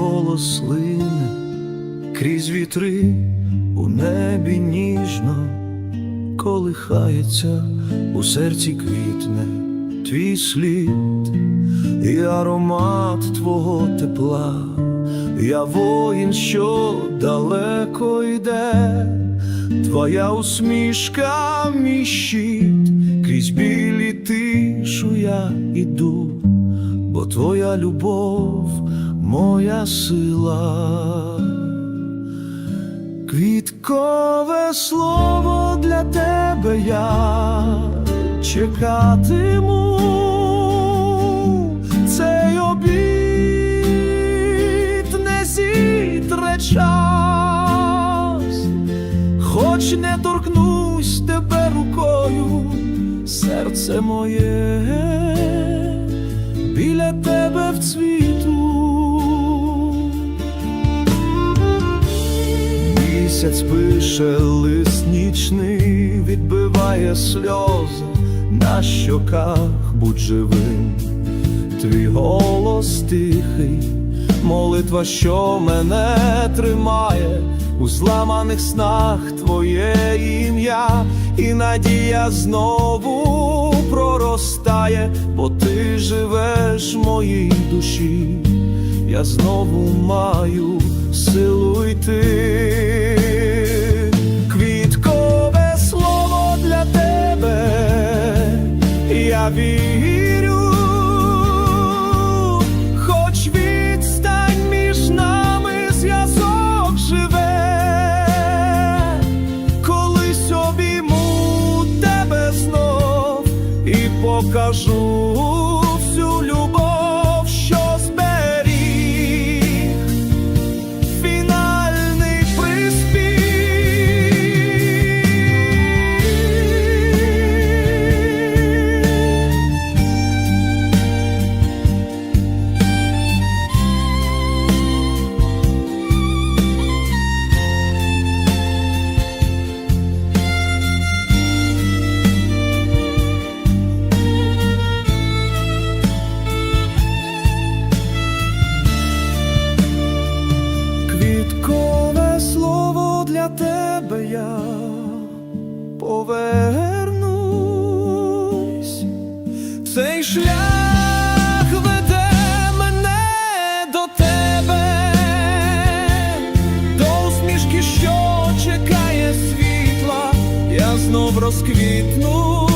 голос лине крізь вітри у небі ніжно колихається, у серці квітне твій слід і аромат твого тепла. Я воїн, що далеко йде, твоя усмішка, мій щит, крізь білі тишу я іду, бо твоя любов, моя сила. Квіткове слово для тебе я чекатиму. Цей обід не зітре час, хоч не торкнусь тебе рукою, серце моє Місяць пише лист нічний, відбиває сльози. На щоках, будь живим, твій голос тихий, молитва, що мене тримає, у зламаних снах твоє ім'я, і надія знову проростає, бо ти живеш в моїй душі. Я знову маю силу йти. Вірю, хоч відстань між нами зв'язок живе, колись обійму тебе знов і покажу я повернусь. Цей шлях веде мене до тебе, до усмішки, що чекає світла, я знов розквітну.